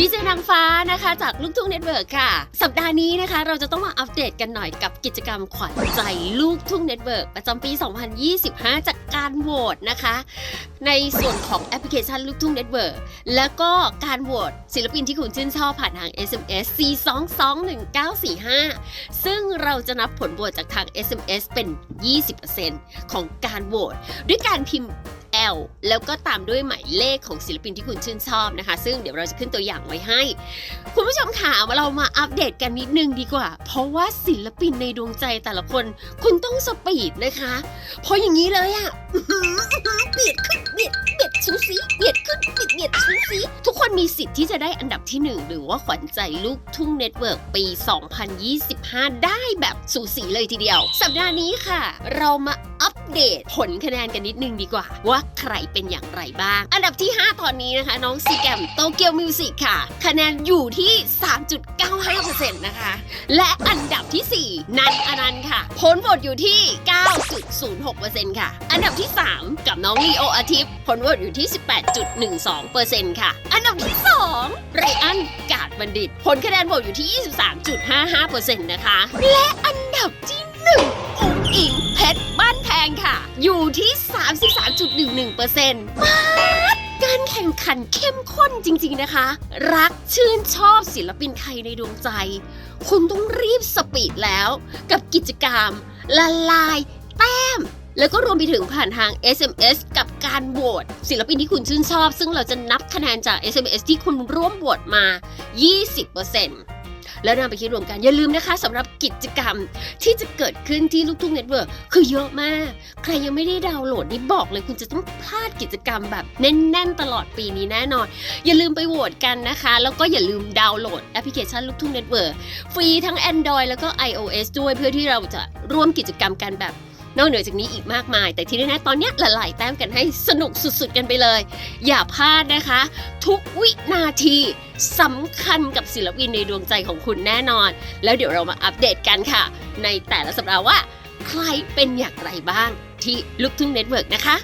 ดีเจนางฟ้านะคะจากลูกทุ่งเน็ตเวิร์กค่ะ สัปดาห์นี้นะคะ เราจะต้องมาอัปเดตกันหน่อยกับกิจกรรมขวัญใจลูกทุ่งเน็ตเวิร์กประจำปี 2025 จากการโหวตนะคะ ในส่วนของแอปพลิเคชันลูกทุ่งเน็ตเวิร์กแล้วก็การโหวตศิลปินที่คุณชื่นชอบผ่านทาง SMS 4221945 ซึ่งเราจะนับผลโหวตจากทาง SMS เป็น 20%ของการโหวตด้วยการพิมพ์ L แล้วก็ตามด้วยหมายเลขของศิลปินที่คุณชื่นชอบนะคะ ซึ่งเดี๋ยวเราจะขึ้นตัวอย่างไว้ให้ คุณผู้ชมค่ะเรามาอัปเดตกันนิดนึงดีกว่า เพราะว่าศิลปินในดวงใจแต่ละคน คุณต้องสปีดนะคะ เพราะอย่างนี้เลยอะเบียดขึ้นเบียดเบียดชูสีเบียดขึ้นเบียดเบียดชูสีทุกคนมีสิทธิ์ที่จะได้อันดับที่หนึ่งหรือว่าขวัญใจลูกทุ่งเน็ตเวิร์กปี 2025 ได้แบบสูสีเลยทีเดียว สัปดาห์นี้ค่ะ เรามา เดตผลคะแนนกันนิดนึงดีกว่า ว่าใครเป็นอย่างไรบ้าง อันดับที่ 5 ตอนนี้นะคะ น้องซีแกมโตเกียวมิวสิกค่ะ คะแนนอยู่ที่ 3.95%นะคะ และอันดับที่ 4 นันอนันต์ค่ะ ผลโหวตอยู่ที่ 9.06%ค่ะ อันดับที่ 3 กับน้องลีโออาทิตย์ผลโหวตอยู่ที่ 18.12%ค่ะ อันดับที่ 2 ไรอันกาดบัณฑิต ผลคะแนนโหวตอยู่ที่ 23.55%นะคะ และอันดับที่ 1 องอิงเพชรบ้านแพงค่ะ อยู่ที่ 33.11%มาดการแข่งขันเข้มข้นจริงๆนะคะ รักชื่นชอบศิลปินไทยในดวงใจ คุณต้องรีบสปีดแล้ว กับกิจกรรม ละลาย แต้ม แล้วก็รวมไปถึงผ่านทาง SMS กับการโหวตศิลปินที่คุณชื่นชอบ ซึ่งเราจะนับคะแนนจาก SMS ที่คุณร่วมโหวตมา 20% แล้วนำไปคิดรวมกันอย่าลืมนะคะสำหรับกิจกรรมที่จะเกิดขึ้นที่ลูกทุ่งเน็ตเวิร์กคือเยอะมาก ใครยังไม่ได้ดาวน์โหลดนี่บอกเลยคุณจะต้องพลาดกิจกรรมแบบแน่นๆตลอดปีนี้แน่นอน อย่าลืมไปโหวตกันนะคะ แล้วก็อย่าลืมดาวน์โหลดแอปพลิเคชันลูกทุ่งเน็ตเวิร์กฟรีทั้ง Android แล้วก็ iOS ด้วยเพื่อที่เราจะร่วมกิจกรรมกันแบบ นอกเหนือจากนี้อีกมากมาย แต่ที่แน่ๆตอนนี้ละลายแต้มกันให้สนุกสุดๆกันไปเลย อย่าพลาดนะคะ ทุกวินาทีสำคัญกับศิลปินในดวงใจของคุณแน่นอน แล้วเดี๋ยวเรามาอัปเดตกันค่ะ ในแต่ละสัปดาห์ว่า ใครเป็นอย่างไรบ้างที่ลุกทุ่งเน็ตเวิร์กนะคะ